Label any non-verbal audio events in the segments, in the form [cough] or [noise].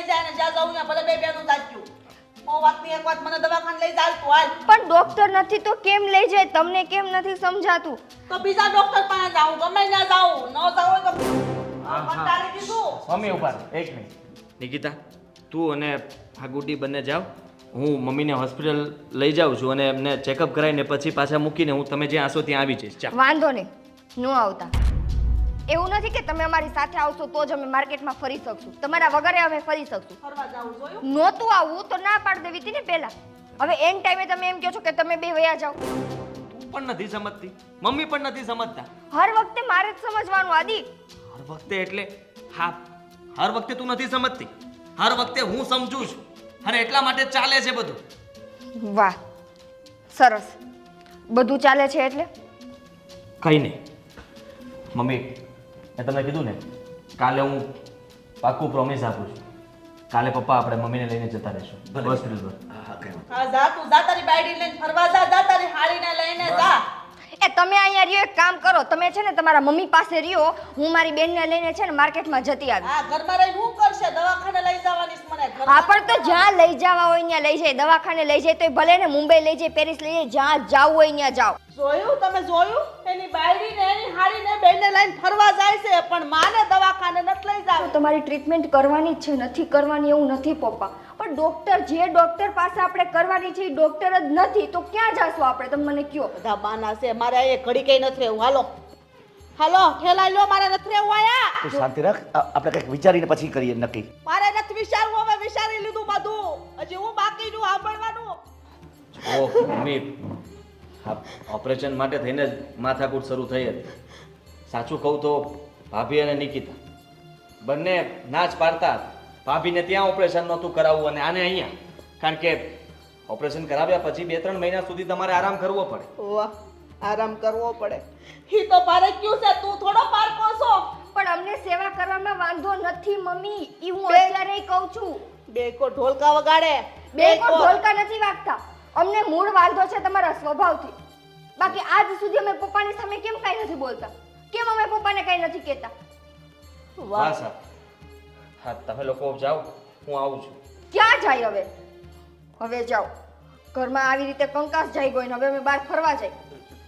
લઈ જાય ને જ્યાં જવું ને ભલે બે બેનું જાચ્યું ઓ વાતની એક વાત મને દવાખાને લઈ જાય તું હાલ. પણ ડોક્ટર નથી તો કેમ લઈ જાય? તમને કેમ નથી સમજાતું? તો બીજા ડોક્ટર પાસે જાઉં ગમે ત્યાં જાઉં. ન જાઉં તો કંટાળી દીધું મમ્મી ઊભા એક મિનિટ. નિકિતા તું અને આ બંને જાઓ. હું મમ્મીને હોસ્પિટલ લઈ જાઉં છું અને એમને ચેકઅપ કરાવીને પછી પાછા મૂકીને હું તમે જ્યાં આસો ત્યાં આવી જઈશ. વાંધો નહીં ન આવતા. એવું નથી કે તમે અમારી સાથે આવશો તો જ અમે માર્કેટમાં ફરી શકશું. તમારા વગરે અમે ફરી શકશું. ફરવા જાઉં જોયું? નહોતું આવવું તો ના પાડી દેવી હતી ને પહેલા. હવે એન ટાઈમે તમે એમ કહો છો કે તમે બે વયા જાઓ. તું પણ નથી સમજતી. મમ્મી પણ નથી સમજતા. હર વખતે મારે જ સમજવાનું આદિ. હર વખતે એટલે હા હર વખતે તું નથી સમજતી. હર વખતે હું સમજુ છું. અને એટલા માટે ચાલે છે બધું. વાહ સરસ. બધું ચાલે છે એટલે? કંઈ નહીં. મમ્મી મેં તમને કીધું ને કાલે હું પાકું પ્રોમિસ આપું છું. કાલે પપ્પા આપણે મમ્મીને લઈને જતા રહીશું. હોસ્પિટલ પર હા જા તું જા તારી બાયડી લઈને ફરવા જા જા તારી હાળીને લઈને જા. એ તમે અહીંયા રહ્યો એક કામ કરો. તમે છે ને તમારા મમ્મી પાસે રહ્યો હું મારી બેનને લઈને છે ને માર્કેટમાં જતી આવી. હા ઘરમાં રહી હું કરશે? દવાખાને લઈ જવાની છે મને. ઘરમાં હા પણ તો જ્યાં લઈ જવા હોય ત્યાં લઈ જાય. દવાખાને લઈ જાય તો ભલે ને મુંબઈ લઈ જાય પેરિસ લઈ જાય જ્યાં જાવ હોય ત્યાં જાવ જોયું? તમે જોયું? એની બાયડી ને એની હાડી ને બેનને લઈને ફરવા જાય છે પણ માને દવાખાને નથી લઈ જાવ તમારી ટ્રીટમેન્ટ કરવાની જ છે. નથી કરવાની એવું નથી પપ્પા. પણ ડોક્ટર જે ડોક્ટર પાસે આપણે કરવાની છે એ ડોક્ટર જ નથી. તો ક્યાં જાશું આપણે? તમે મને કયો બધા બાના છે. મારે એ ઘડી કઈ નથી રહેવું. હાલો. હાલો ઠેલાઈ લો. મારે નથી રહેવું આયા તું શાંતિ રાખ. આ- આપણે કંઈક વિચારીને પછી કરીએ નક્કી. મારે નથી વિચારવું. હવે વિચારી લીધું બધું. હજી હું બાકી છું સાંભળવાનું. ઓ મમ્મી હા ઓપરેશન માટે થઈને જ માથાકૂટ શરૂ થઈ હતી. સાચું કહું તો ભાભી અને નિકિતા બંને ના જ પાડતા હતા. ભાભીને ત્યાં ઓપરેશન નહોતું કરાવવું અને આને અહીંયા. કારણ કે ઓપરેશન કરાવ્યા પછી બે ત્રણ મહિના સુધી તમારે આરામ કરવો પડે. વાહ આરામ કરવો પડે. હી તો પારે ક્યું છે? તું થોડો પારકો છો. પણ અમને સેવા કરવામાં વાંધો નથી મમ્મી. ઈ હું અત્યારે કહું છું. બે કો ઢોલકા વગાડે. બે કોઈ ઢોલકા નથી વાગતા. અમને મૂળ વાંધો છે તમારા સ્વભાવથી. બાકી આજ સુધી અમે પપ્પાની સામે કેમ કાંઈ નથી બોલતા? કેમ અમે પપ્પાને કાંઈ નથી કહેતા? વાહ. સર હા તમે લોકો જાઓ. હું આવું છું. ક્યાં જાય હવે? હવે જાઓ. ઘરમાં આવી રીતે કંકાસ જાય ગયો હવે અમે બહાર ફરવા જાય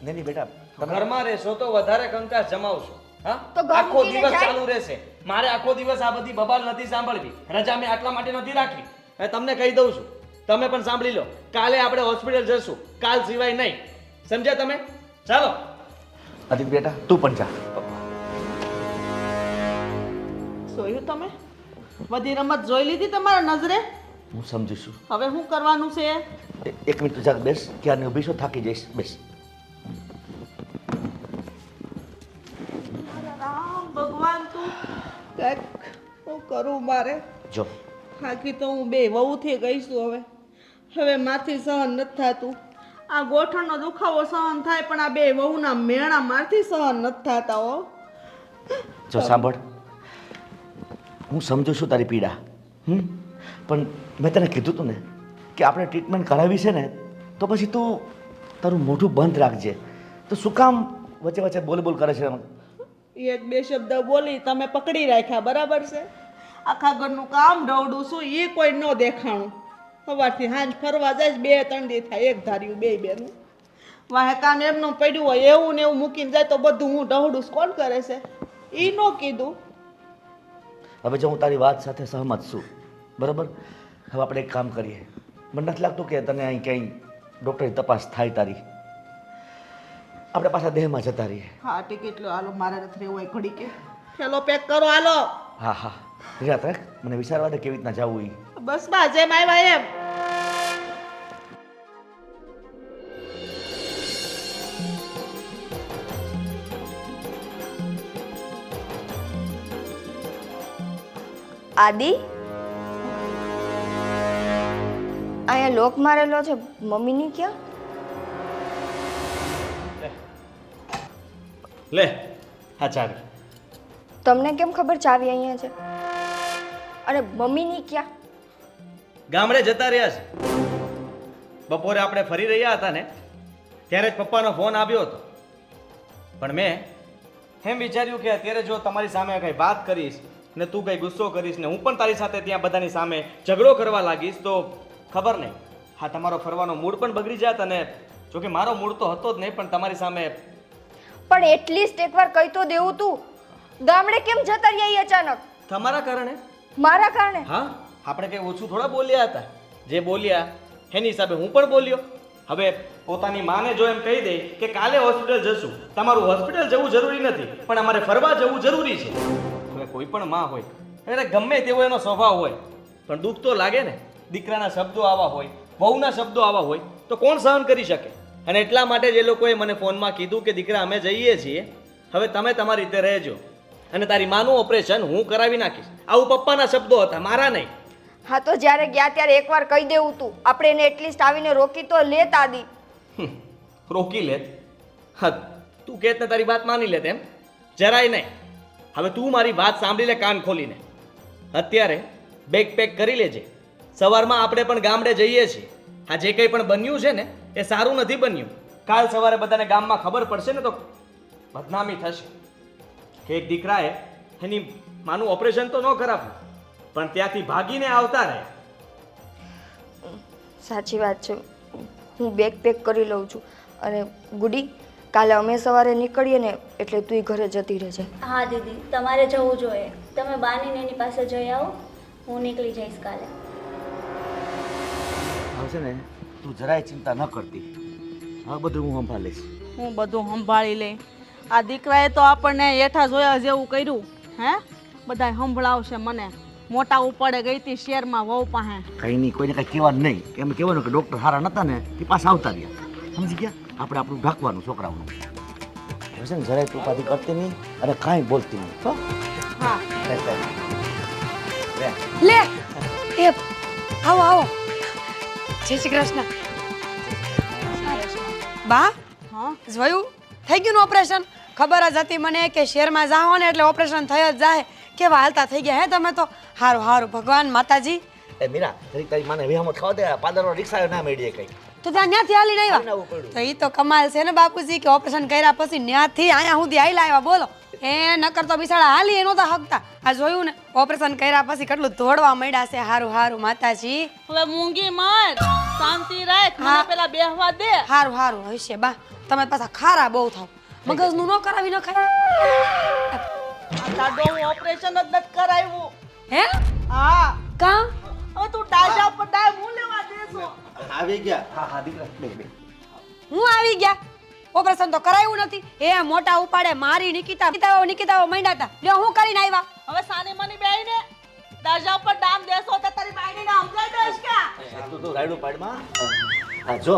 નહીં નહીં બેટા તમે ઘરમાં રહેશો તો વધારે કંકાસ જમાવશો. હા? તો ઘર આખો મૂકીને દિવસ જાય? ચાલુ રહેશે. મારે આખો દિવસ આ બધી બબાલ નથી સાંભળવી. રજા મેં આટલા માટે નથી રાખી. હવે તમને કહી દઉં છું. તમે પણ સાંભળી લો. કાલે આપણે હોસ્પિટલ જશું. કાલ સિવાય નહીં. સમજ્યા તમે? ચાલો. અદિત બેટા તું પણ જા. સોયું તમે? બધી રમત જોઈ લીધી તમારા નજરે? હું સમજુ છું હવે શું કરવાનું છે? એક મિનિટ જાગ બેસ. ક્યારે ઊભી છો? થાકી જઈશ. બેસ. રામ ભગવાન તું કંઈક શું કરું મારે? જો. થાકી તો હું બે વહુથી ગઈ છું હવે. હવે માથી સહન નથી થતું. આ ગોઠણનો દુખાવો સહન થાય પણ આ બે વહુના મેણા મારથી સહન નથી થતા હો. જો સાંભળ. હું સમજુ છું તારી પીડા. હમ? પણ મેં તને કીધું હતું ને કે આપણે ટ્રીટમેન્ટ કરાવી છે ને, તો પછી તું તારું મોઢું બંધ રાખજે. તો શું કામ વચ્ચે વચ્ચે બોલ બોલ કરે છે? એક બે શબ્દ બોલી તમે પકડી રાખ્યા, બરાબર છે? આખા ઘરનું કામ ડવડું છું એ કોઈ ન દેખાણું. સવારથી હાંજ ફરવા જાય, બે ત્રણ દી થાય, એક ધાર્યું, બે બેનું. વાહે કામ એમનું પડ્યું હોય, એવું ને એવું મૂકીને જાય, તો બધું હું ડવડું કોણ કરે છે? એ ન કીધું. હવે જો હું તારી વાત સાથે સહમત છું બરાબર? હવે આપણે એક કામ કરીએ. મને નથી લાગતું કે તને અહીં ક્યાંય ડૉક્ટરની તપાસ થાય તારી. આપણે પાછા દેહમાં જતા રહીએ. હા ટિકિટ લો હાલો મારા નથી રહેવું હોય ઘડી કે ચલો પેક કરો હાલો. હા હા. નિરાત રાખ મને વિચારવા દે કેવી રીતના જવું એ બસ બા જેમ આવ્યા એમ. આદિ? અહીંયા લોક મારેલો છે મમ્મીની ક્યાં? લે. હા ચાવી. તમને કેમ ખબર ચાવી અહીંયા છે? અને મમ્મીની ક્યાં? ગામડે જતા રહ્યા છે. બપોરે આપણે ફરી રહ્યા હતા ને ત્યારે જ પપ્પાનો ફોન આવ્યો હતો. પણ મેં એમ વિચાર્યું કે અત્યારે જો તમારી સામે કંઈ વાત કરીશ ને તું કંઈ ગુસ્સો કરીશ ને હું પણ તારી સાથે ત્યાં બધાની સામે ઝઘડો કરવા લાગીશ તો ખબર નહીં. હા તમારો ફરવાનો મૂડ પણ બગડી જાત અને જોકે મારો મૂડ તો હતો જ નહીં પણ તમારી સામે પણ એટલીસ્ટ એકવાર કહી તો દેવું તું. ગામડે કેમ જતા રહ્યા અચાનક? તમારા કારણે? મારા કારણે? હા આપણે કંઈ ઓછું થોડા બોલ્યા હતા. જે બોલ્યા એની હિસાબે હું પણ બોલ્યો. હવે પોતાની માને જો એમ કહી દે કે કાલે હોસ્પિટલ જશું. તમારું હોસ્પિટલ જવું જરૂરી નથી પણ અમારે ફરવા જવું જરૂરી છે. કોઈ પણ માં હોય. એટલે ગમે તેવો એનો સ્વભાવ હોય. પણ દુઃખ તો લાગે ને. દીકરાના શબ્દો આવા હોય વહુના શબ્દો આવા હોય તો કોણ સહન કરી શકે? અને એટલા માટે જે લોકોએ મને ફોનમાં કીધું કે દીકરા અમે જઈએ છીએ. હવે તમે તમારી રીતે રહેજો. અને તારી માનું ઓપરેશન હું કરાવી નાખીશ. આવું પપ્પાના શબ્દો હતા મારા નહીં. હા તો જ્યારે ગયા ત્યારે એકવાર કહી દેવું તું. આપણે એને એટલીસ્ટ આવીને રોકી તો લે તાદી. રોકી લેત. હા તું કહેત ને તારી વાત માની લેત એમ? જરાય નહીં. હવે તું મારી વાત સાંભળી લે કાન ખોલીને. અત્યારે બેગ પેક કરી લેજે. સવારમાં આપણે પણ ગામડે જઈએ છીએ. આ જે કંઈ પણ બન્યું છે ને, એ સારું નથી બન્યું. કાલ સવારે બધાને ગામમાં ખબર પડશે ને તો બદનામી થશે. કે એક દીકરાએ એની માનું ઓપરેશન તો ન કરાવ્યું, પણ ત્યાંથી ભાગીને આવતા રહે. સાચી વાત છે. હું બેગ પેક કરી લઉં છું. અને ગુડી કાલે અમે સવારે નીકળીએ ને એટલે તું ઘરે જતી રહેજે. હા દીદી તમારે જવું જોઈએ. તમે બાની એની પાસે જઈ આવો. હું નીકળી જઈશ કાલે. આવશે ને તું જરાય ચિંતા ન કરતી. હા બધું હું સંભાળીશ. હું બધું સંભાળી લઈ. આ દીકરાએ તો આપણને હેઠા જોયા જેવું કર્યું હે? બધાય સંભળાવશે મને. મોટા ઉપાડે ગઈ હતી શેરમાં વહુ પાસે. કંઈ નહીં કોઈને કઈ કહેવાનું નહીં. એમ કહેવાનું કે ડૉક્ટર સારા નહોતા ને એ પાછા આવતા રહ્યા. સમજી ગયા? આપણે આપણું ઢાંકવાનું છોકરાઓનું. હવે છે ને જરાય તું ઉપાધિ કરતી નહીં અને કાંઈ બોલતી નહીં. તો હા. લે. લે. એ આવો આવો. જય શ્રી કૃષ્ણ. બા હા? જોયું? થઈ ગયું ઓપરેશન? ખબર જ હતી મને કે શેરમાં જાઓ ને એટલે ઓપરેશન થઈ જ જાય. કેવા હાલતા થઈ ગયા હે તમે તો? હારું હારું ભગવાન માતાજી. એ મીરા તારી તારી માને વેહામત ખાવા દે પાદરનો રિક્ષા ના મેળીએ કંઈ તો ત્યાં ન્યાથી હાલીને આવ્યા. તો એ તો કમાલ છે ને બાપુજી કે ઓપરેશન કર્યા પછી ત્યાંથી અહીંયા સુધી આયલા આવ્યા. બોલો. એ નકર તો બિસાડા હાલી એ તો હકતા આ જોયું ને ઓપરેશન કર્યા પછી કેટલું દોડવા મળ્યા છે હારું હારું માતાજી. હવે મૂંગી માર. શાંતિ રાખ. મને હા. પેલા બેહવા દે. હારું હારું હશે બા. તમે પાછા ખારા બહુ થાવ. મગજનું ન કરાવી ન ખાય દાદો હું ઓપરેશન જ નથી કરાવ્યું. હે? હા. કા? હવે તું ડાજા પર ડાય હું લેવા દેશો? આવી ગયા. હા હા દીકરા. બે બે. હું આવી ગયા? ઓપરેશન તો કરાયું નથી. એ મોટા ઉપાડે મારી નિકિતા નિકિતાઓ નિકિતાઓ માંડ્યા હતા. લ્યો હું કરીને આવ્યા. હવે સાની મની બેહી ને ઉપર પર ડામ દેશો તો તારી બાયડી ને સમજાઈ દઈશ કે. તું તો રાયડું પાડમાં. હા જો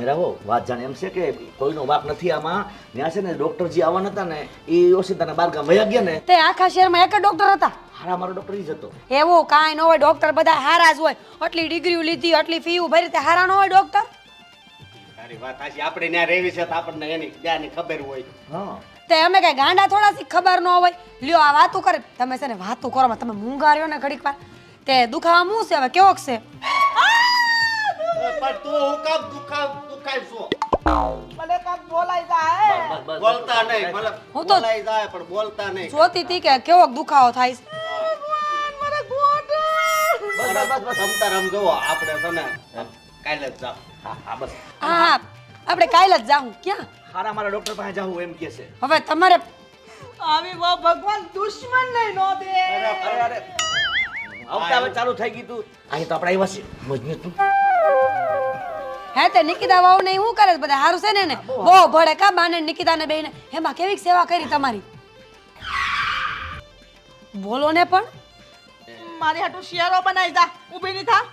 મેરા હો વાત જાણે એમ છે કે કોઈનો વાક નથી આમાં. ત્યાં છે ને ડૉક્ટરજી આવવાના હતા ને એ ઓસિતાના બાર ગામ વયા ગયા ને. તે આખા શહેરમાં એક જ ડોક્ટર હતા. હારા મારો ડોક્ટર ઈ જ હતો. એવું કાંઈ ન હોય ડોક્ટર બધા હારા જ હોય. આટલી ડિગ્રીઓ લીધી આટલી ફી ભરી તે હારા ન હોય ડોક્ટર તારી વાત સાચી. આપણે ત્યાં રહેવી છે તો આપણને એની ત્યાંની ખબર હોય. હા. તે અમે કઈ ગાંડા થોડા સી ખબર ન હોય. લ્યો આ વાતું કરે. તમે છે ને વાતું કરો માં તમે મૂંગા રહ્યો ને ઘડીક વાર. તે દુખાવા મું છે હવે? કેવોક છે? પણ તું હું કામ દુખાવ દુખાય છો ભલે કામ બોલાઈ જાય. બોલતા નહીં ભલે હું તો- બોલાઈ જાય પણ બોલતા નહીં. જોતી તી કે કેવોક દુખાવો થાય છે. બસ બસ બસ રમતા રમ જોવો આપણે છે ને કાલે જ જાવ હા હા બસ. હા. આપણે કાલે જ જાઉં. ક્યાં? હારા મારા ડોક્ટર પાસે જાવું એમ કે છે. હવે તમારે આવી વા ભગવાન દુશ્મન નહીં નો દે. અરે અરે આવતા હવે ચાલુ થઈ ગયું તું. અહીં તો આપણે આવ્યા છે મજની તું. હે તે નિકિતા વાવ નહીં શું કરે બધા? હારું છે ને ને બહુ ભળે કા બાને ને નિકિતા ને બેને એમાં કેવી સેવા કરી તમારી? બોલો ને પણ. મારી હાટુ શિયારો બનાવી દા ઊભી ની થા.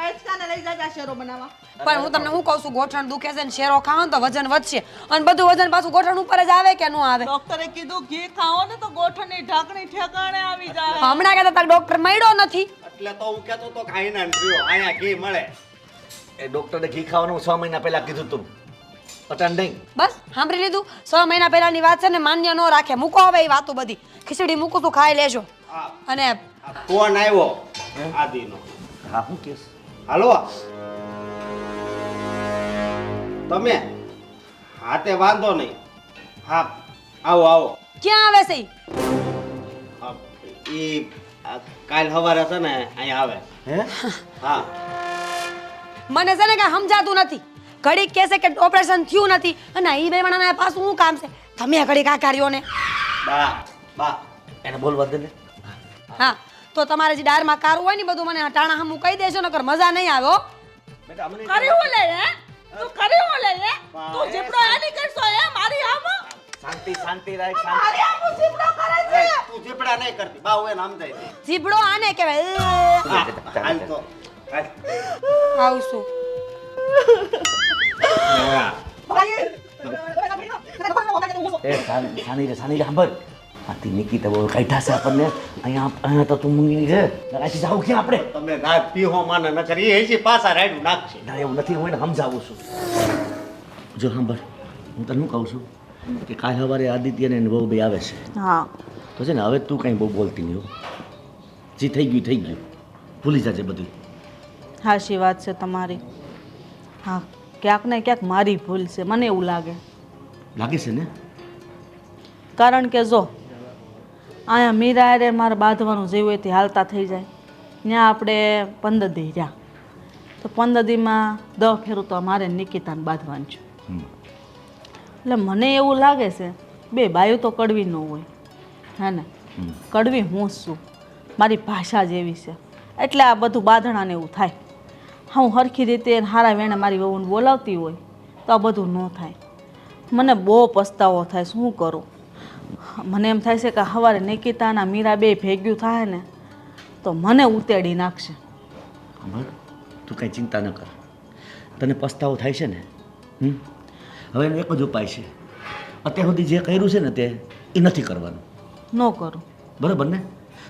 હેચકાને લઈ જા જા શેરો બનાવવા. પણ હું તમને હું કહું છું ગોઠણ દુખે છે ને શેરો ખાઓ તો વજન વધશે. અને બધું વજન પાછું ગોઠણ ઉપર જ આવે કે ન આવે? ડોક્ટરે કીધું ઘી ખાઓ ને તો ગોઠણની ઢાંકણી ઠેકાણે આવી જાય. હમણાં કહેતા હતા ડોક્ટર મળ્યો નથી. એટલે તો હું કહેતો તો ખાઈ ના રહ્યો અહીંયા ઘી મળે. એ ડોક્ટરે ઘી ખાવાનું છ મહિના પહેલા કીધું તું. નહીં. બસ સાંભળી લીધું? છ મહિના પહેલાની વાત છે ને માન્ય ન રાખે. મૂકો હવે એ વાતો બધી. ખીચડી મૂકું તું ખાઈ લેજો. અને કોણ આવ્યો? આદિનો. હા હું કેસ હાલો. તમે હા તે વાંધો નહીં. હા આવો આવો. ક્યાં આવે છે? એ આ કાલ સવારે છે ને અહીંયા આવે. હે? હા. મને છે ને કાંઈ સમજાતું નથી. ઘડીક કહેશે કે ઓપરેશન થયું નથી અને એ બે માણસના પાછું શું કામ છે? તમે ઘડીક આ કાર્યોને. બા બા એને બોલવા દે ને. હા. તો તમારે જે ડારમાં કારું હોય ને બધું મને ટાણા હમું કહી દેજો નકર મજા નહીં આવે હો. બેટા અમને કરી લે હે તું કર્યું લે હે તું જીપડો આની કરશો હે મારી આમ શાંતિ શાંતિ રાખ શાંતિ મારી આમ જીપડો કરે છે તું જીપડા નહીં કરતી બા હું એને સમજાય દે જીભડો આને કહેવાય હા, હાલ તો હાલ. આવશું હા. એ શાન- શાની રે શાની રે સાંભળ આથી નિકિતા બહુ કાઢ્યા છે આપણને અહીંયા અહીંયા તો તું મૂંગી છે અહીંથી જાવ ક્યાં આપણે તમે નાક પીહો માને ન કરી એ હજી પાછા રાયડું નાખશે ના એવું નથી હું એને સમજાવું છું જો સાંભળ હું તને શું કહું છું કે કાલ સવારે આદિત્ય ને બહુ બે આવે છે હા તો છે ને હવે તું કંઈ બહુ બોલતી નહીં હો જે થઈ ગયું થઈ ગયું ભૂલી જાજે બધું હા શી વાત છે તમારી હા ક્યાંક ને ક્યાંક મારી ભૂલ છે મને એવું લાગે લાગે છે ને કારણ કે જો અહીંયા મીરા હારે મારે બાંધવાનું જેવું હોય તે હાલતા થઈ જાય. ત્યાં આપણે પંદર દી રહ્યા. તો પંદર દીમાં દહ ફેરું તો મારે નિકિતાને બાંધવાનું છે. એટલે મને એવું લાગે છે બે બાયું તો કડવી ન હોય. હે ને? કડવી હું છું મારી ભાષા જ એવી છે. એટલે આ બધું બાંધણાને એવું થાય. હું હરખી રીતે હારા વેણે મારી વહુને બોલાવતી હોય તો આ બધું ન થાય. મને બહુ પસ્તાવો થાય શું કરું? મને એમ થાય છે કે સવારે નિકિતાના મીરા બે ભેગ્યું થાય ને તો મને ઉતેડી નાખશે. ખબર તું કાંઈ ચિંતા ન કર. તને પસ્તાવો થાય છે ને હવે એનો એક જ ઉપાય છે. અત્યાર સુધી જે કર્યું છે ને તે એ નથી કરવાનું. ન કરું. બરાબર ને?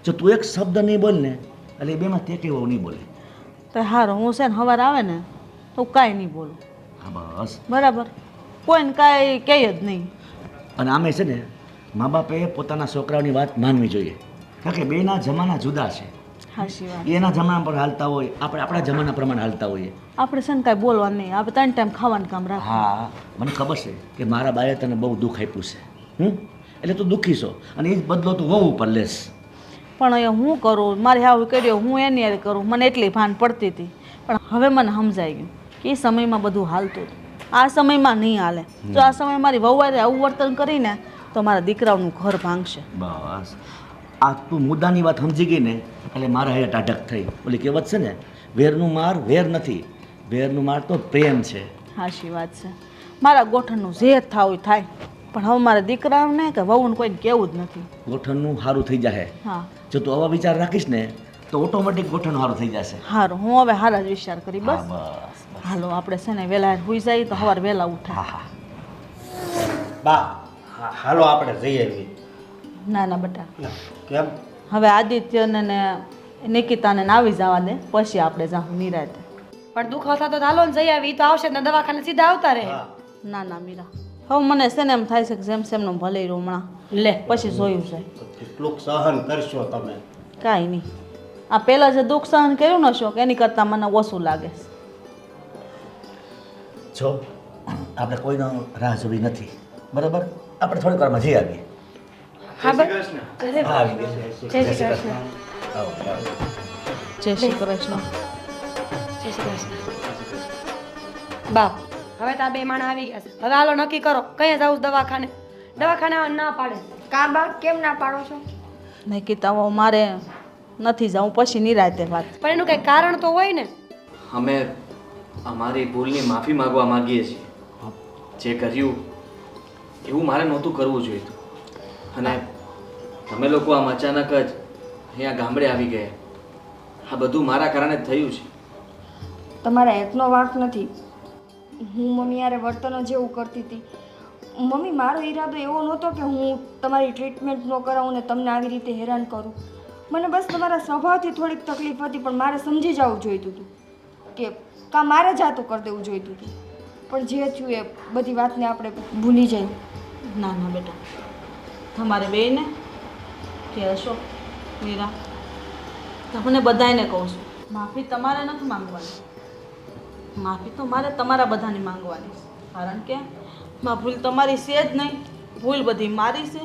જો તું એક શબ્દ નહીં બોલ ને એટલે એ બેમાં તે કેવો નહીં બોલે. તો હારો હું છે ને સવાર આવે ને તો કાંઈ નહીં બોલું. હા બસ. બરાબર. કોઈને કાંઈ કહે જ નહીં. અને આમે છે ને મા બાપે પોતાના છોકરાઓની વાત માનવી જોઈએ. કારણ કે બેના જમાના જુદા છે. એના જમાના પર હાલતા હોય આપણે આપણા જમાના પ્રમાણે હાલતા હોઈએ. આપણે છે ને કાંઈ બોલવાનું નહીં. આપણે ત્રણ ટાઈમ ખાવાનું કામ રાખ હા મને ખબર છે કે મારા બાએ તને બહુ દુઃખ આપ્યું છે. હમ? એટલે તું દુઃખી છો અને એ જ બદલો તું વહુ ઉપર લેશ. પણ એ હું કરું? મારે આવું કર્યો હું એની હારે કરું? મને એટલી ભાન પડતી હતી. પણ હવે મને સમજાઈ ગયું કે એ સમયમાં બધું હાલતું હતું. આ સમયમાં નહીં હાલે. તો આ સમયમાં મારી વહુ હારે આવું વર્તન કરીને તો મારા દીકરાઓનું ઘર ભાંગશે. બસ. આ તું મુદ્દાની વાત સમજી ગઈ ને એટલે મારા હે ટાઢક થઈ. ઓલી કહેવત છે ને વેરનું માર વેર નથી. વેરનું માર તો પ્રેમ છે. હાશી વાત છે. મારા ગોઠણનું જે થાવું થાય પણ હવે મારા દીકરાઓને કે વહુને કોઈને કેવું જ નથી. ગોઠણનું સારું થઈ જાય હા. જો તું આવા વિચાર રાખીશ ને તો ઓટોમેટિક ગોઠણ સારું થઈ જશે. સારું હું હવે હારા જ વિચાર કરી બસ. હાલો આપણે છે ને વહેલા સુઈ જાય તો સવાર વહેલા હા હા. બા. હાલો આપણે જઈએ એવી ના ના બટા. કેમ? હવે આદિત્યને ને નિકિતાને ને આવી જવા દે પછી આપણે જાઉં નિરાતે પણ દુઃખ થતો તો હાલો ને જઈ આવી તો આવશે ને દવાખાને સીધા આવતા રહે. ના ના મીરા. હવે મને છે ને એમ થાય છે કે જેમ સેમનું ભલે રહ્યું હમણાં લે. પછી જોયું છે. કેટલુંક સહન કરશો તમે. કાંઈ નહીં. આ પહેલાં જે દુઃખ સહન કર્યું ને શોખ એની કરતાં મને ઓછું લાગે છે. જો આપણે કોઈનો રાહ જોવી નથી. બરાબર? આપણે થોડીક વારમાં જઈ આવીએ. હા બસ. હા આવી ગયા જય શ્રી કૃષ્ણ. આવો આવો. જય શ્રી કૃષ્ણ. જય શ્રી કૃષ્ણ. બાપ હવે તો આ બે માણા આવી ગયા છે. હવે હાલો નક્કી કરો કયા જાઉં દવાખાને? દવાખાને આવવાનું ના પાડે. કાં બા કેમ ના પાડો છો? નિકિતા હવે મારે નથી જવું પછી નિરાતે વાત. પણ એનું કંઈ કારણ તો હોય ને? અમે અમારી ભૂલની માફી માંગવા માંગીએ છીએ. જે કર્યું એવું મારે નહોતું કરવું જોઈતું અને તમે લોકો આમ અચાનક જ અહીંયા ગામડે આવી ગયા. આ બધું મારા કારણે થયું છે. તમારા એકનો વાંક નથી. હું મમ્મી યારે વર્તન જ કરતી હતી. મમ્મી, મારો ઈરાદો એવો નહોતો કે હું તમારી ટ્રીટમેન્ટ ન કરાવું ને તમને આવી રીતે હેરાન કરું. મને બસ તમારા સ્વભાવથી થોડીક તકલીફ હતી, પણ મારે સમજી જવું જોઈતું હતું કે કાં મારે જાતું કરી દેવું જોઈતું હતું. પણ જે થયું એ બધી વાતને આપણે ભૂલી જઈએ ના ના, બેટા. તમારે બેયને કે અશોક, મીરા, તમને બધાને કહું છું, માફી તમારે નથી માંગવાની. માફી તો મારે તમારા બધાની માંગવાની છે. કારણ કે માં ભૂલ તમારી છે જ નહીં. ભૂલ બધી મારી છે.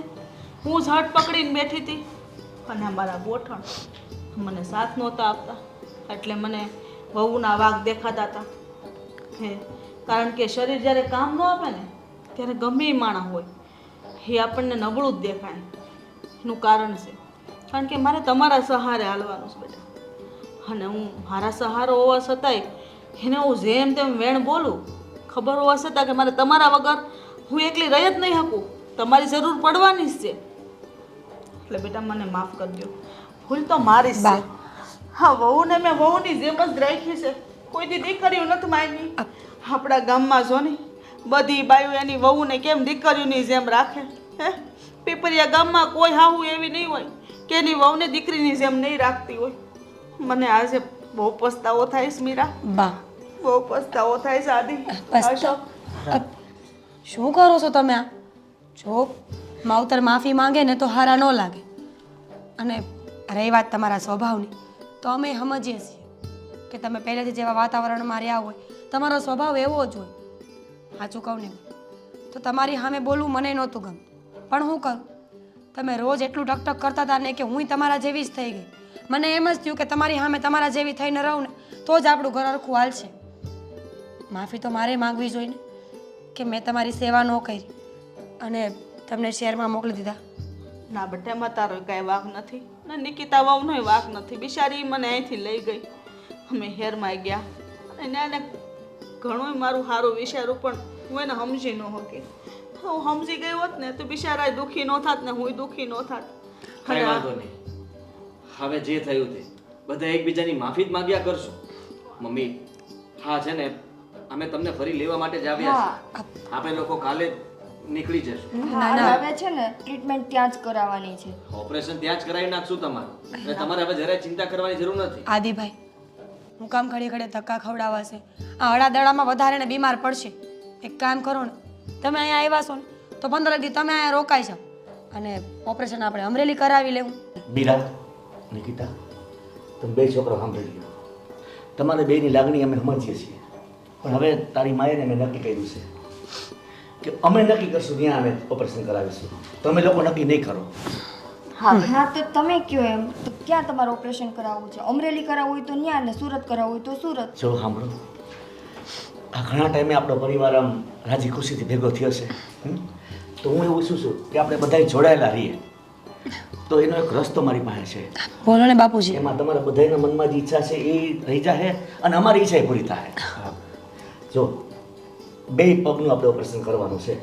હું ઝટ પકડીને બેઠી હતી અને અમારા ગોઠણ મને સાથ નહોતા આપતા. એટલે મને વહુના વાઘ દેખાતા હતા. હે કારણ કે શરીર જ્યારે કામ ન આપે ને ત્યારે ગમે એ માણા હોય. એ આપણને નબળું જ દેખાય. એનું કારણ છે. કારણ કે મારે તમારા સહારે હાલવાનું છે બેટા અને હું મારા સહારો હોવા છતાંય એને હું જેમ તેમ વેણ બોલું ખબર હોવા છતાં કે મારે તમારા વગર હું એકલી રહી જ નહીં શકું. તમારી જરૂર પડવાની જ છે. એટલે બેટા મને માફ કરજો ભૂલ તો મારી જ છે. હા વહુને મેં વહુની જેમ જ રાખી છે. કોઈ દી દીકરીઓ નથી માયની. આપણા ગામમાં જો ને બધી બાયું એની વહુને કેમ દીકરીઓની જેમ રાખે? હે? પીપરિયા ગામમાં કોઈ હાહુ એવી નહીં હોય કે એની વહુને દીકરીની જેમ નહીં રાખતી હોય. મને આજે બહુ પસ્તાવો થાય છે મીરા. બા. બહુ પસ્તાવો થાય છે આદિ. અશોક શું કરો છો તમે આ? જો માવતર માફી માંગે ને તો હારા ન લાગે. અને રહી વાત તમારા સ્વભાવની. તો અમે સમજીએ છીએ. કે તમે પહેલેથી જેવા વાતાવરણમાં રહ્યા હોય, તમારો સ્વભાવ એવો જ હોય. સાચું કહું ને તો તમારી સામે બોલવું મને નહોતું ગમ પણ હું કરું? તમે રોજ એટલું ટકટક કરતા હતા ને કે હું તમારા જેવી જ થઈ ગઈ. મને એમ જ થયું કે તમારી સામે તમારા જેવી થઈને રહું ને, તો જ આપણું ઘર હરખું હાલશે. માફી તો મારે માંગવી જોઈએ ને કે મેં તમારી સેવા ન કરી અને તમને શહેરમાં મોકલી દીધા. ના, બેટા એમાં તારો કાંઈ વાંક નથી. ને નિકિતા વહુનોય વાંક નથી. બિચારી મને અહીંથી લઈ ગઈ. અમે હેરમાં ગયા અને એને ઘણું મારું સારું વિચાર્યું પણ હું એને સમજી ન હોકી. હું સમજી ગઈ હોત ને તો બિચારા દુઃખી ન થાત ને હું દુઃખી ન થાત. કઈ વાંધો નહીં. હવે જે થયું તે. બધા એકબીજાની માફી જ માંગ્યા કરશું. મમ્મી હા છે ને અમે તમને ફરી લેવા માટે જ આવ્યા છીએ. આપણે લોકો કાલે જ નીકળી જશું. ના ના હવે છે ને ટ્રીટમેન્ટ ત્યાં જ કરાવવાની છે. ઓપરેશન ત્યાં જ કરાવી નાખશું તમારું. એટલે તમારે હવે જરાય ચિંતા કરવાની જરૂર નથી. આદિભાઈ હું કામ ઘડી ઘડે ધક્કા ખવડાવાશે. આ અડાદડામાં વધારે ને બીમાર પડશે. એક કામ કરો ને, તમે અહીંયા આવ્યા છો ને, તો પંદર દી તમે અહીંયા રોકાઈ જાઓ. અને ઓપરેશન આપણે અમરેલી કરાવી લેવું. બીરા નિકિતા, તમે બે છોકરા સાંભળી લો તમારે બેની લાગણી અમે સમજીએ છીએ. પણ હવે તારી માએ મેં નક્કી કર્યું છે કે અમે નક્કી કરશું ત્યાં અમે ઓપરેશન કરાવીશું. તમે લોકો નક્કી નહીં કરો. હા હા તો તમે કયો એમ? તો ક્યાં તમારે ઓપરેશન કરાવવું છે? અમરેલી કરાવવું હોય તો ત્યાં ને સુરત કરાવવું હોય તો સુરત. જો સાંભળો. આ ઘણા ટાઈમે આપણો પરિવાર આમ રાજી ખુશીથી ભેગો થયો છે તો હું એવું ઈચ્છું છું કે આપણે બધા જોડાયેલા રહીએ. તો એનો એક રસ્તો મારી પાસે છે. બોલો ને બાપુજી. એમાં તમારા બધાના મનમાં જે ઈચ્છા છે એ રહી જાય અને અમારી ઈચ્છા પૂરી થાય જો બે પગનું આપણે ઓપરેશન કરવાનું છે.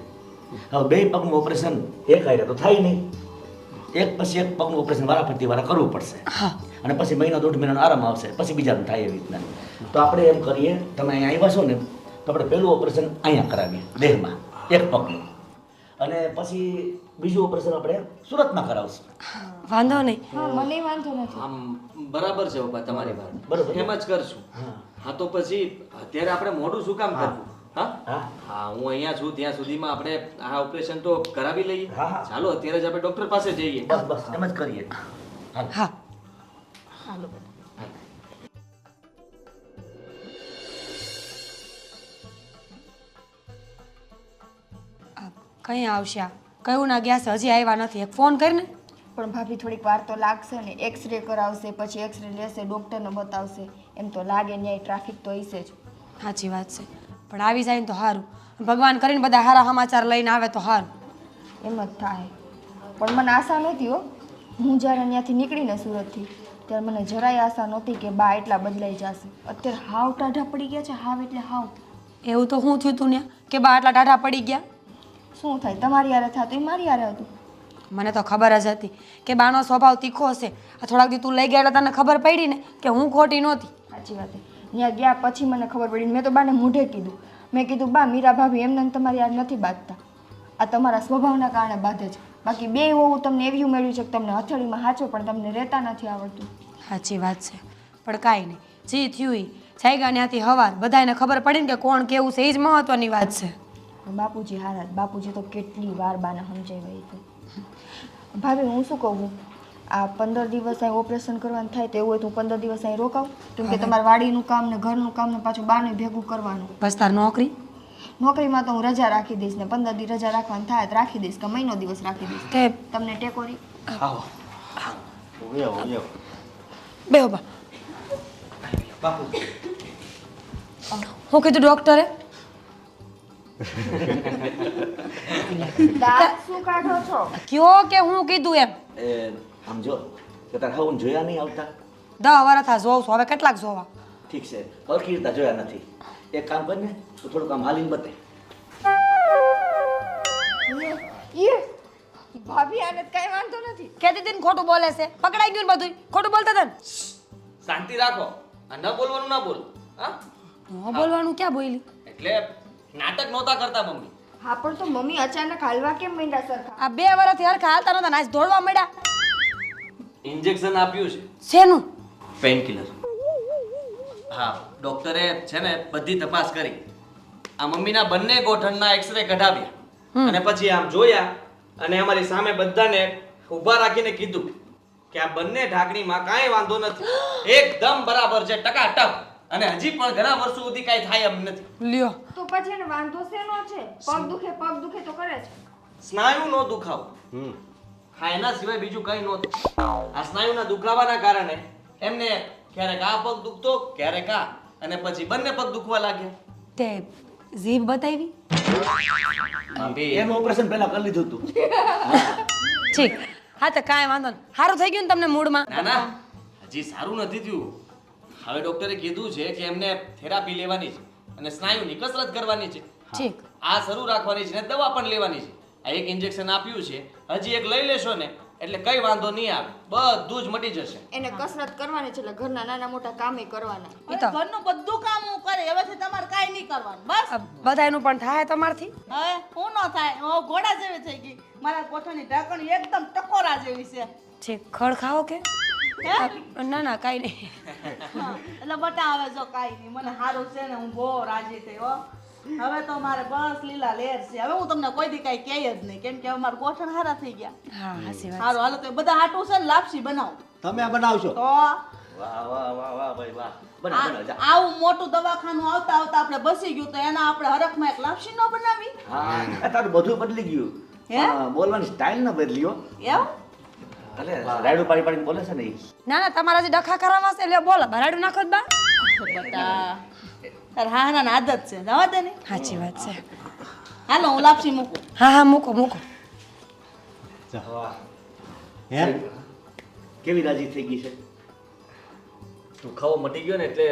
હવે બે પગનું ઓપરેશન એક આયરે તો થાય નહીં. એક પછી એક પગનું ઓપરેશન વારાફરતી વારા કરવું પડશે. હા. અને પછી મહિનો દોઢ મહિનાનો આરામ આવશે પછી બીજાનું થાય એવી રીતના. તો આપણે એમ કરીએ તમે અહીંયા આવ્યા છો ને તો આપણે પહેલું ઓપરેશન અહીંયા કરાવીએ દેહમાં એક પગનું. અને પછી બીજું ઓપરેશન આપણે સુરતમાં કરાવશું. વાંધો નહીં. મને વાંધો નથી. આમ બરાબર છે બાપા તમારી વાત. બરાબર. એમ જ કરશું. હા. તો પછી અત્યારે આપણે મોઢું શું કામ કરવું? હા? હા. હા અહીંયા છું ત્યાં સુધીમાં આપણે આ ઓપરેશન તો કરાવી લઈએ. હા, હા. ચાલો અત્યારે જ આપણે ડોક્ટર પાસે જઈએ. બસ બસ એમ જ કરીએ. હા. હાલો. કઈ આવશે આ? કયું ના ગયા છે? હજી આવ્યા નથી. એક ફોન કરીને પણ ભાભી થોડીક વાર તો લાગશે ને. એક્સરે કરાવશે પછી એક્સરે લેશે ડૉક્ટરને બતાવશે. એમ તો લાગે ન્યાય ટ્રાફિક તો હશે જ. સાચી વાત છે. પણ આવી જાય ને તો સારું ભગવાન કરીને બધા સારા સમાચાર લઈને આવે તો સારું એમ જ થાય. પણ મને આશા નહોતી હો. હું જ્યારે ત્યાંથી નીકળીને સુરતથી ત્યારે મને જરાય આશા નહોતી કે બા એટલા બદલાઈ જશે. અત્યારે હાવ ટાઢા પડી ગયા છે હાવ એટલે હાવ. એવું તો શું થયું તું ને કે બા આટલા ટાઢા પડી ગયા? શું થાય? તમારી યારે થતું એ મારી યારે હતું. મને તો ખબર જ હતી કે બાનો સ્વભાવ તીખો હશે. આ થોડાક દી તું લઈ ગયા તને ખબર પડી ને કે હું ખોટી નહોતી. સાચી વાત ત્યાં ગયા પછી મને ખબર પડી મેં તો બાને મૂઢે કીધું. મેં કીધું બા મીરા ભાભી એમને તમારી યાર નથી બાંધતા. આ તમારા સ્વભાવના કારણે બાંધે છે. બાકી બે હોવું તમને એવું મળ્યું છે કે તમને હથેળીમાં હાચો પણ તમને રહેતા નથી આવડતું. સાચી વાત છે. પણ કાંઈ નહીં. જે થયું જાયગા ત્યાંથી હવાર. બધાને ખબર પડી ને કે કોણ કેવું છે એ જ મહત્વની વાત છે. બાપુજી હારા બાપુજી તો કેટલી વાર બાને સમજાવી હતી ભાભી હું શું કહું? આ પંદર દિવસ અહીં ઓપરેશન કરવાનું થાય તો એવું હોય તો હું પંદર દિવસ અહીં રોકાવું. કેમ કે તમારે વાડીનું કામ ને ઘરનું કામ ને પાછું બાને ભેગું કરવાનું. બસ તાર નોકરી? નોકરીમાં તો હું રજા રાખી દઈશ ને પંદર દિવસ રજા રાખવાનું થાય તો રાખી દઈશ કે મહિનો દિવસ રાખી દઈશ. તે તમને ટેકો આવો બેહો બા બાપુ. હું કીધું ડૉક્ટરે દાંત શું કાઢો છો? કયો કે હું કીધું એમ? એ આમ જો કે તારે હવે જોયા નહીં આવતા? દહ વરસ થા જોઉં છું. હવે કેટલાક જોવા? ઠીક છે. સરખી રીતે જોયા નથી. એક કામ કરને તું થોડું આમ હાલીને બતે. ભાભી આને કઈ વાંધો નથી. કેતી હતી ખોટું બોલે છે. પકડાઈ ગયું ને બધું ખોટું બોલતા તને શાંતિ રાખો. આ ન બોલવાનું ના બોલ. હા? ન બોલવાનું ક્યાં બોલી? એટલે નાટક નહોતા કરતા મમ્મી. હા પણ તો મમ્મી અચાનક હાલવા કેમ માંડ્યા સરખા? આ બે વર્ષથી હરખા હાલતા નહોતા નાચ દોડવા મળ્યા ઇન્જેક્શન આપ્યું છે. શેનું? પેઇન કિલર હા ડોક્ટરે છે ને બધી તપાસ કરી. આ મમ્મીના બંને ગોઠણના એક્સરે કઢાવ્યા. અને પછી આમ જોયા અને અમારી સામે બધાને ઊભા રાખીને કીધું કે આ બંને ઢાંકણીમાં કાંઈ વાંધો નથી. [gasps] એકદમ બરાબર છે ટકાટક. અને હજી પણ ઘણા વર્ષો સુધી કાંઈ થાય એમ નથી. લ્યો. તો પછી એને વાંધો શેનો છે? પગ દુખે પગ દુખે તો કરે છે. સ્નાયુનો દુખાવો. હા એના સિવાય બીજું કંઈ નહોતું આ સ્નાયુના દુખાવાના કારણે એમને ક્યારેક આ પગ દુખતો ક્યારેક આ. અને પછી બંને પગ દુખવા લાગ્યા. તે જીભ બતાવી? એનું ઓપરેશન પહેલા કરી લીધું હતું ઠીક. હા તો કાંઈ વાંધો નહીં. સારું થઈ ગયું ને તમને મૂડમાં? ના ના. હજી સારું નથી થયું. હવે ડોક્ટરે કીધું છે કે એમને થેરાપી લેવાની છે અને સ્નાયુની કસરત કરવાની છે. ઠીક. આ શરૂ રાખવાની છે ને દવા પણ લેવાની છે. આ એક ઇન્જેક્શન આપ્યું છે. હજી એક લઈ લેશો ને એટલે કઈ વાંધો નહીં આવે. બધું જ મટી જશે. એને કસરત કરવાની છે એટલે ઘરના નાના મોટા કામે કરવાના. તો ઘરનું બધું કામ હું કરે હવેથી તમારે કાંઈ નહીં કરવાનું. બસ. બધાયનું પણ થાય તમારથી? હવે હું ન થાય હું ઘોડા જેવી થઈ ગઈ. મારા કોઠાની ઢાંકણી એકદમ ટકોરા જેવી છે. છે ખડ ખાઓ કે? હે? ના ના કાઈ નહીં. હા, એટલે બટા આવે જો કાઈ નહીં. મને સારું છે ને હું બહુ રાજી થઈ હો. હવે તો મારે બસ લીલા લેર છે. હવે હું તમને કોઈ દી કઈ કહે જ નહીં. કેમ કે હવે મારા ગોઠણ હારા થઈ ગયા. હા હાસી વાત. સારું હાલો તો બધા હાટું છે ને લાપસી બનાવો. તમે બનાવશો? તો વાહ વાહ વાહ વાહ ભાઈ વાહ. બને આ- બને જા. આવું મોટું દવાખાનું આવતા આવતા આપણે બસી ગયું તો એના આપણે હરખમાં એક લાપસી ન બનાવી. હા તારું બધું બદલી ગયું. હે? બોલવાની સ્ટાઇલ ન બદલી હો. એમ એટલે રાયડું પાડી પાડીને બોલે છે ને ના ના તમારા જે ડખા કરાવવા છે એટલે બોલો ભરાડું નાખો બા. બટા. તાર હા ના આદત છે. જવા દે ને. સાચી વાત છે. હાલો હું લાપસી મૂકું. હા હા મૂકો મૂકો. હે? કેવી રાજી થઈ ગઈ છે? દુખાવો મટી ગયો ને એટલે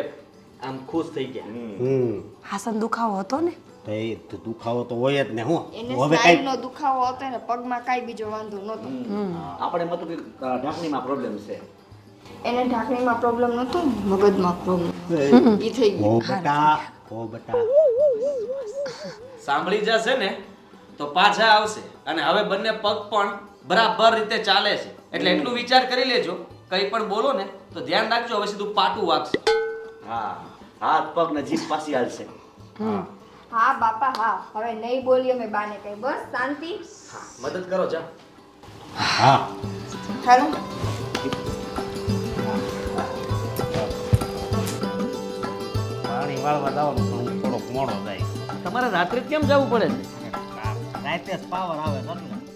આમ ખુશ થઈ ગયા. હમ. હાસન દુખાવો હતો ને? એ તો દુખાવો તો હોય જ ને હું. હવે કઈ નો દુખાવો હતો ને પગમાં કાંઈ બીજો વાંધો નહોતો. આપણે મતલબ કે ઢાંકણીમાં પ્રોબ્લેમ છે. એને ઢાંકણીમાં પ્રોબ્લેમ નહોતો મગજમાં પ્રોબ્લેમ ઈ થઈ ગયું ઓ બટા ઓ બટા સાંભળી જશે ને તો પાછા આવશે. અને હવે બંને પગ પણ બરાબર રીતે ચાલે છે. એટલે એટલું વિચાર કરી લેજો. કંઈ પણ બોલો ને તો ધ્યાન રાખજો. હવે સીધું પાટું વાગશે. હા હાથ પગ ને જીભ પાછી હાલશે. હા બાપા હા. હવે નહીં બોલીએ અમે બાને કઈ. બસ શાંતિ. મદદ કરો જા. હા. હાલો. પાણી વાળવા જવાનું પણ હું થોડોક મોડો જાય. તમારે રાત્રે કેમ જવું પડે છે? રાતે જ પાવર આવે છે